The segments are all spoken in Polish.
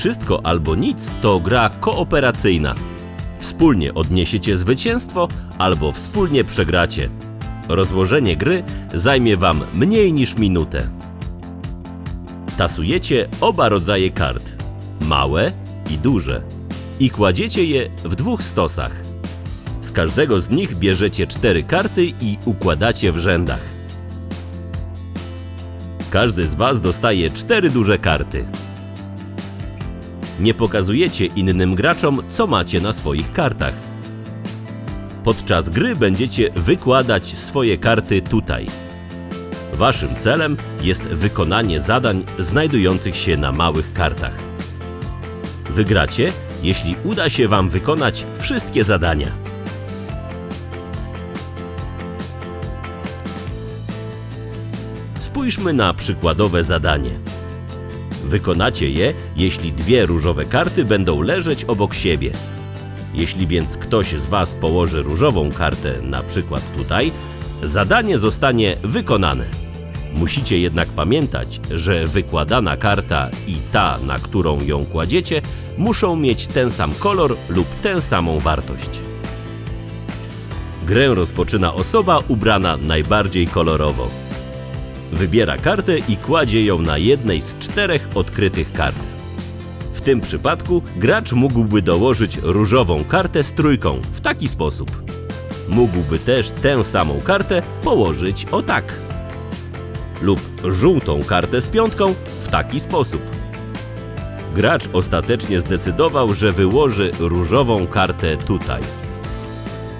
Wszystko albo nic to gra kooperacyjna. Wspólnie odniesiecie zwycięstwo albo wspólnie przegracie. Rozłożenie gry zajmie Wam mniej niż minutę. Tasujecie oba rodzaje kart małe i duże i kładziecie je w dwóch stosach. Z każdego z nich bierzecie cztery karty i układacie w rzędach. Każdy z Was dostaje cztery duże karty. Nie pokazujecie innym graczom, co macie na swoich kartach. Podczas gry będziecie wykładać swoje karty tutaj. Waszym celem jest wykonanie zadań znajdujących się na małych kartach. Wygracie, jeśli uda się Wam wykonać wszystkie zadania. Spójrzmy na przykładowe zadanie. Wykonacie je, jeśli dwie różowe karty będą leżeć obok siebie. Jeśli więc ktoś z Was położy różową kartę, na przykład tutaj, zadanie zostanie wykonane. Musicie jednak pamiętać, że wykładana karta i ta, na którą ją kładziecie, muszą mieć ten sam kolor lub tę samą wartość. Grę rozpoczyna osoba ubrana najbardziej kolorowo. Wybiera kartę i kładzie ją na jednej z czterech odkrytych kart. W tym przypadku gracz mógłby dołożyć różową kartę z trójką w taki sposób. Mógłby też tę samą kartę położyć o tak. Lub żółtą kartę z piątką w taki sposób. Gracz ostatecznie zdecydował, że wyłoży różową kartę tutaj.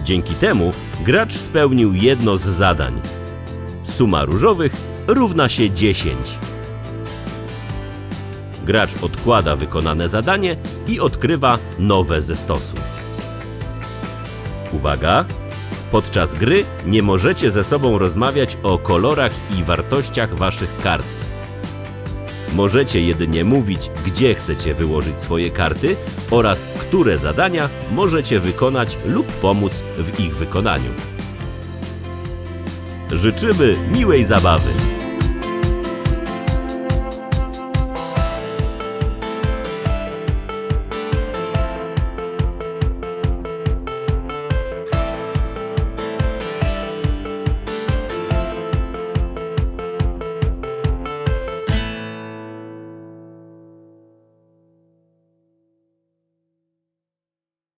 Dzięki temu gracz spełnił jedno z zadań. Suma różowych równa się 10. Gracz odkłada wykonane zadanie i odkrywa nowe ze stosu. Uwaga! Podczas gry nie możecie ze sobą rozmawiać o kolorach i wartościach waszych kart. Możecie jedynie mówić, gdzie chcecie wyłożyć swoje karty oraz które zadania możecie wykonać lub pomóc w ich wykonaniu. Życzymy miłej zabawy!